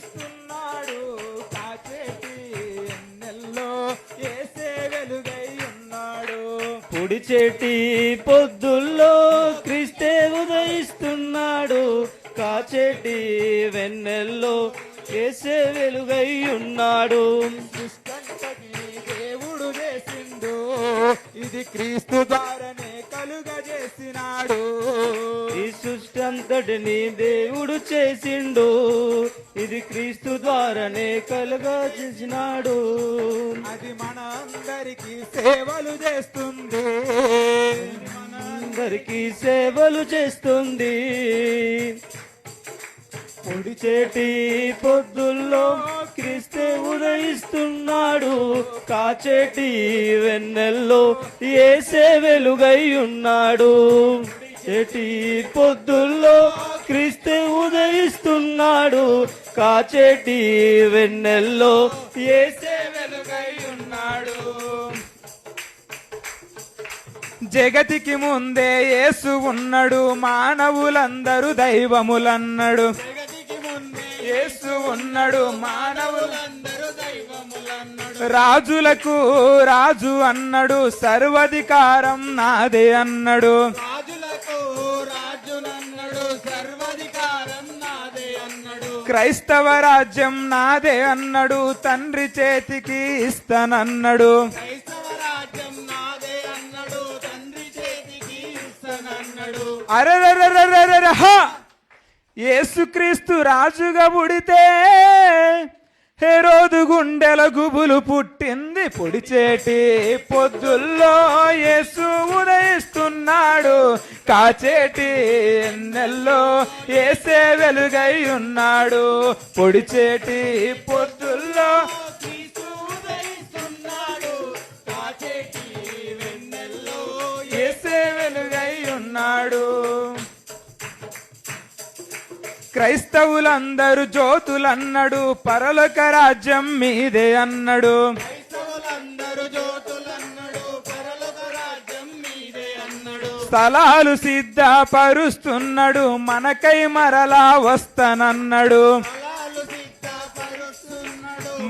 ఉదయిస్తున్నాడు కాచేటి ఎన్నెల్లో ఏసే వెలుగై ఉన్నాడు. పొడిచేటి పొద్దుల్లో క్రిస్తే ఉదయిస్తున్నాడు. కాచేటి వెన్నెల్లో ఏసే వెలుగై ఉన్నాడు. దేవుడు చేసిండు. ఇది క్రీస్తు ద్వారానే కలుగజేసినాడు ఈ సృష్టి అంతటిని దేవుడు చేసిండు. ఇది క్రీస్తు ద్వారానే కలుగా చేసినాడు. అది మన అందరికి సేవలు చేస్తుంది. అందరికీ సేవలు చేస్తుంది. పొడిచేటి పొద్దుల్లో క్రీస్తే ఉదయిస్తున్నాడు. కాచేటి వెన్నెల్లో ఏసే వెలుగై ఉన్నాడు చెటి పొద్దుల్లో క్రీస్తే ఉదయిస్తున్నాడు. కాచేటి వెన్నెల్లో ఏసే వెలుగై ఉన్నాడు జగతికి ముందే యేసు ఉన్నాడు. మానవులందరూ దైవములన్నాడు. జగతికి యేసు ఉన్నాడు మానవులందరూ దైవములన్నాడు. రాజులకు రాజు అన్నాడు సర్వధికారం నాదే అన్నాడు. రాజులకు రాజునన్నాడు సర్వధికారం నాదే అన్నాడు. క్రైస్తవ రాజ్యం నాదే అన్నాడు తండ్రి చేతికి ఇస్తానన్నాడు. క్రైస్తవ రాజ్యం నాదే అన్నాడు తండ్రి చేతికి ఇస్తానన్నాడు. అరరరరరరహ! యేసుక్రీస్తు రాజుగా పుడితే హెరోదు గుండెల గుబులు పుట్టింది పొడిచేటి పొద్దుల్లో యేసు ఉదయిస్తున్నాడు కాచేటి ఎన్నెల్లో ఏసే వెలుగై ఉన్నాడు. పొడిచేటి పొద్దుల్లో ఉదయిస్తున్నాడు కాచేటి వెన్నెల్లో ఏసే వెలుగై ఉన్నాడు. క్రైస్తవులందరూ జ్యోతులన్నాడు పరలోక రాజ్యం మీదే అన్నాడు. స్థలాలు సిద్ధపరుస్తున్నాడు మనకై మరలా వస్తానన్నాడు.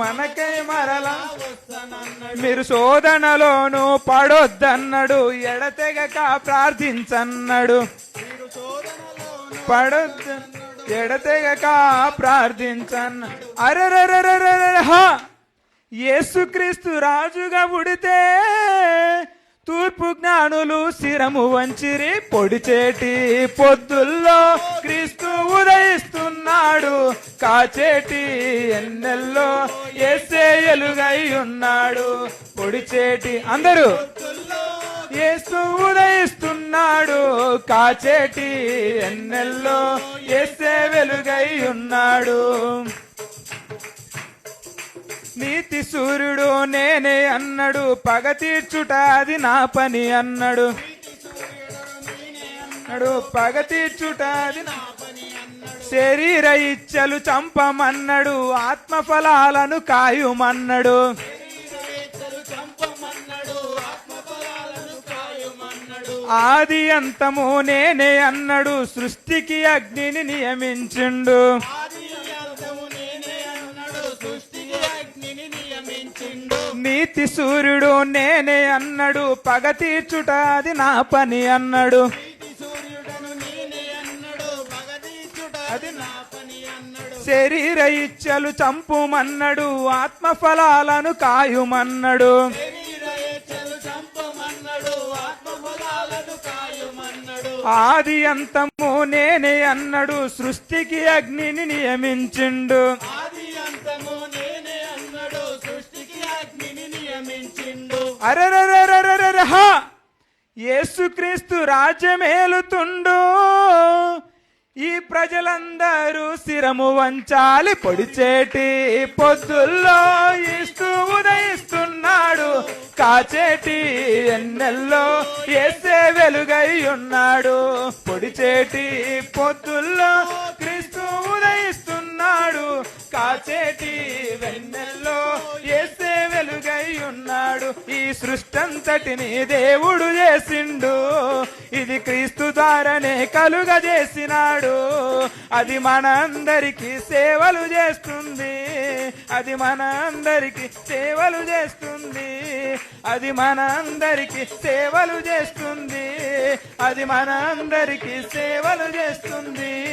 మనకై మరలా మీరు శోధనలోను పడొద్దన్నాడు ఎడతెగక ప్రార్థించన్నాడు. పడొద్దు. ఎడతెగక ప్రార్థించన్న అరరరరరహ యేసుక్రీస్తు రాజుగా పుడితే తూర్పు జ్ఞానులు శిరము వంచిరి పొడిచేటి పొద్దుల్లో క్రీస్తు ఉదయిస్తున్నాడు. కాచేటి ఎన్నెల్లో ఏసే ఎలుగై ఉన్నాడు పొడిచేటి అందరూ యేసు ఉదయిస్తున్నాడు కాచేటి ఎన్నెల్లో ఏసే వెలుగై ఉన్నాడు. నీతి సూర్యుడు నేనే అన్నాడు పగ తీర్చుట అది నా పని అన్నాడు. అన్నాడు పగ తీర్చుట అది నా శరీర ఇచ్చలు చంపమన్నాడు ఆత్మఫలాలను కాయుమన్నాడు. ఆది అంతము నేనే అన్నాడు సృష్టికి అగ్నిని నియమించిండు. నీతి సూర్యుడు నేనే అన్నాడు పగ తీర్చుట అది నా పని అన్నాడు. శరీర ఇచ్చలు చంపుమన్నాడు ఆత్మ ఫలాలను కాయుమన్నాడు ఆది అంతము నేనే అన్నాడు సృష్టికి అగ్నిని నియమించిండు. అరరరరరరహ! యేసుక్రీస్తు రాజ్యమేలుతుండు. ఈ ప్రజలందరూ శిరము వంచాలి పొడిచేటి పొద్దుల్లో ఇస్తూ ఉన్నాడు. కాచేటి ఎన్నెల్లో ఏసే వెలుగై ఉన్నాడు. పొడిచేటి పొద్దుల్లో క్రీస్తు ఉదయిస్తున్నాడు. కాచేటి వెన్నెల్లో ఏసే వెలుగై ఉన్నాడు. ఈ సృష్టంతటిని దేవుడు చేసిండు. ఇది క్రీస్తు ద్వారానే కలుగజేసినాడు. అది మనందరికీ సేవలు చేస్తుంది. అది మనందరికీ సేవలు చేస్తుంది. అది మనందరికీ సేవలు చేస్తుంది. అది మనందరికీ సేవలు చేస్తుంది.